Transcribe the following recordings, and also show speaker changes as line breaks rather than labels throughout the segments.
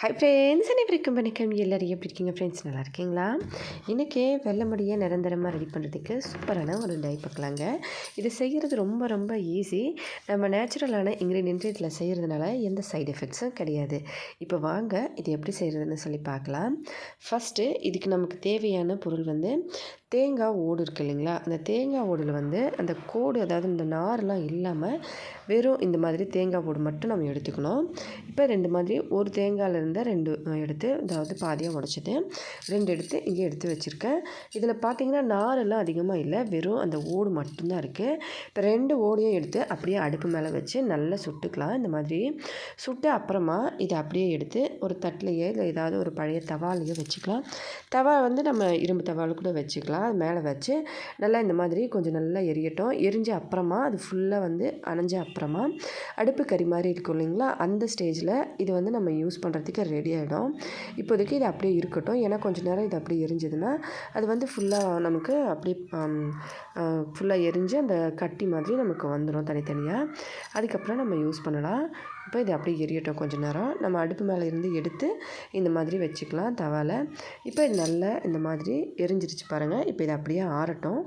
Hi friends அனைவருக்கும் வணக்கம்? எல்லோரும் எப்படி இருக்கீங்க ஃப்ரெண்ட்ஸ் நல்லா இருக்கீங்களா? இன்றைக்கி முடியை நிரந்தரமாக ரெடி பண்ணுறதுக்கு சூப்பரான ஒரு டை பார்க்கலாங்க. இது செய்கிறது ரொம்ப ரொம்ப ஈஸி நம்ம நேச்சுரலான இன்க்ரீடியன்ட் இதில் செய்கிறதுனால எந்த சைடு எஃபெக்ட்ஸும் கிடையாது. இப்போ வாங்க இது எப்படி செய்கிறதுன்னு சொல்லி பார்க்கலாம். ஃபஸ்ட்டு இதுக்கு நமக்கு தேவையான பொருள் வந்து தேங்காய் ஓடு இருக்குது இல்லைங்களா? அந்த தேங்காய் ஓடில் வந்து அந்த கோடு அதாவது இந்த நார்லாம் இல்லாமல் வெறும் இந்த மாதிரி தேங்காய் ஓடு மட்டும் நம்ம எடுத்துக்கணும். இப்போ ரெண்டு மாதிரி ஒரு தேங்காயில் இருந்தால் ரெண்டு எடுத்து அதாவது பாதியாக உடச்சிட்டு ரெண்டு எடுத்து இங்கே எடுத்து வச்சுருக்கேன். இதில் பார்த்தீங்கன்னா நாரெல்லாம் அதிகமாக இல்லை வெறும் அந்த ஓடு மட்டும்தான் இருக்குது இப்போ ரெண்டு ஓடையும் எடுத்து அப்படியே அடுப்பு மேலே வச்சு நல்லா சுட்டுக்கலாம். இந்த மாதிரி சுட்டு அப்புறமா இதை அப்படியே எடுத்து ஒரு தட்டிலையோ இல்லை ஏதாவது ஒரு பழைய தவாலையோ வச்சுக்கலாம். தவா வந்து நம்ம இரும்பு தவாவில் கூட வச்சுக்கலாம். அது மேலே வச்சு நல்லா இந்த மாதிரி கொஞ்சம் நல்லா எரியட்டும். எரிஞ்ச அப்புறமா அது ஃபுல்லாக வந்து அணைஞ்ச அப்புறமா அடுப்பு கறி மாதிரி இருக்கும் இல்லைங்களா? அந்த ஸ்டேஜில் இது வந்து நம்ம யூஸ் பண்ணுறதுக்கு ரெடி ஆகிடும் இப்போதைக்கு இது அப்படியே இருக்கட்டும். ஏன்னா கொஞ்சம் நேரம் இது அப்படியே எரிஞ்சதுன்னா அது வந்து ஃபுல்லாக நமக்கு அப்படியே ஃபுல்லாக எரிஞ்சு அந்த கட்டி மாதிரி நமக்கு வந்துடும் தனித்தனியாக அதுக்கப்புறம் நம்ம யூஸ் பண்ணலாம். இப்போ இது அப்படியே எரியட்டும் கொஞ்சம் நேரம். நம்ம அடுப்பு மேலே இருந்து எடுத்து இந்த மாதிரி வச்சுக்கலாம் தவால. இப்போ இது நல்லா இந்த மாதிரி எரிஞ்சிருச்சு பாருங்கள் இப்போ இது அப்படியே ஆறட்டும்.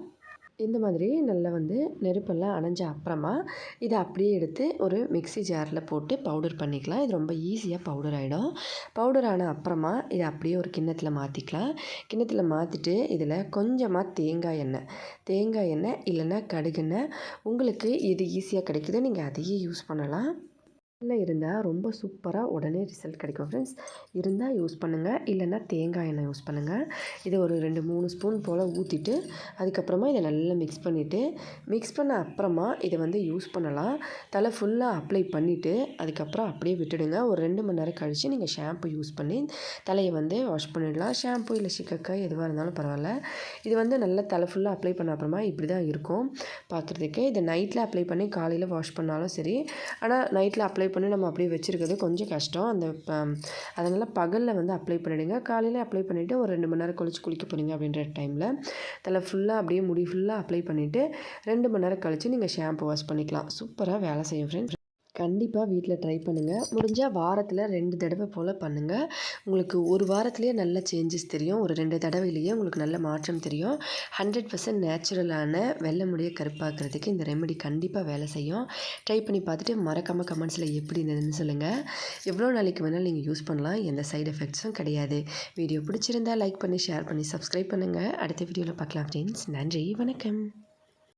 இந்த மாதிரி நல்லா வந்து நெருப்பெல்லாம் அணைஞ்ச அப்புறமா இதை அப்படியே எடுத்து ஒரு மிக்சி ஜாரில் போட்டு பவுடர் பண்ணிக்கலாம். இது ரொம்ப ஈஸியாக பவுடர் ஆகிடும். பவுடர் ஆன அப்புறமா இதை அப்படியே ஒரு கிண்ணத்தில் மாற்றிக்கலாம். கிண்ணத்தில் மாற்றிட்டு இதில் கொஞ்சமாக தேங்காய் எண்ணெய். தேங்காய் எண்ணெய் இல்லைன்னா கடுகெண்ணெய் உங்களுக்கு இது ஈஸியாக கிடைக்குது நீங்கள் அதையே யூஸ் பண்ணலாம். இல்லை இருந்தால் ரொம்ப சூப்பராக உடனே ரிசல்ட் கிடைக்கும் ஃப்ரெண்ட்ஸ் இருந்தால் யூஸ் பண்ணுங்கள் இல்லைன்னா தேங்காய் எண்ணெய் யூஸ் பண்ணுங்கள் இதை ஒரு ரெண்டு மூணு ஸ்பூன் போல் ஊற்றிட்டு அதுக்கப்புறமா இதை நல்லா மிக்ஸ் பண்ணிவிட்டு மிக்ஸ் பண்ண அப்புறமா இதை வந்து யூஸ் பண்ணலாம். தலை ஃபுல்லாக அப்ளை பண்ணிவிட்டு அதுக்கப்புறம் அப்படியே விட்டுடுங்க. ஒரு ரெண்டு மணி நேரம் கழித்து நீங்கள் ஷாம்பு யூஸ் பண்ணி தலையை வந்து வாஷ் பண்ணிடலாம். ஷாம்பு இல்லை சிக்கக்காய் எதுவாக இருந்தாலும் பரவாயில்ல. இது வந்து நல்லா தலை ஃபுல்லாக அப்ளை பண்ண அப்புறமா இப்படி தான் இருக்கும். பார்க்குறதுக்கு இதை நைட்டில் அப்ளை பண்ணி காலையில் வாஷ் பண்ணாலும் சரி. ஆனால் நைட்டில் அப்ளை பண்ணி நம்ம அப்படியே வச்சுருக்கிறது கொஞ்சம் கஷ்டம். அந்த அதனால் பகலில் வந்து அப்ளை பண்ணிவிடுங்க காலையில் அப்ளை பண்ணிவிட்டு ஒரு ரெண்டு மணி நேரம் கழிச்சு குளிக்க போகிறீங்க அப்படின்ற டைமில் தலை ஃபுல்லாக அப்படியே முடி ஃபுல்லாக அப்ளை பண்ணிவிட்டு ரெண்டு மணி நேரம் கழித்து நீங்கள் ஷாம்பு வாஷ் பண்ணிக்கலாம். சூப்பராக வேலை செய்யும் ஃப்ரெண்ட்ஸ் கண்டிப்பாக வீட்டில் ட்ரை பண்ணுங்கள் முடிஞ்சால் வாரத்தில் ரெண்டு தடவை போல் பண்ணுங்கள் உங்களுக்கு ஒரு வாரத்துலேயே நல்ல சேஞ்சஸ் தெரியும். ஒரு ரெண்டு தடவையிலேயே உங்களுக்கு நல்ல மாற்றம் தெரியும். ஹண்ட்ரட் பர்சன்ட் நேச்சுரலான வெள்ளை முடியை கருப்பாக்குறதுக்கு இந்த ரெமெடி கண்டிப்பாக வேலை செய்யும். ட்ரை பண்ணி பார்த்துட்டு மறக்காமல் கமெண்ட்ஸில் எப்படி இருந்ததுன்னு சொல்லுங்கள் எவ்வளோ நாளைக்கு வேணாலும் நீங்கள் யூஸ் பண்ணலாம். எந்த சைடு எஃபெக்ட்ஸும் கிடையாது. வீடியோ பிடிச்சிருந்தா லைக் பண்ணி ஷேர் பண்ணி சப்ஸ்கிரைப் பண்ணுங்கள் அடுத்த வீடியோவில் பார்க்கலாம் ஃப்ரெண்ட்ஸ் நன்றி வணக்கம்.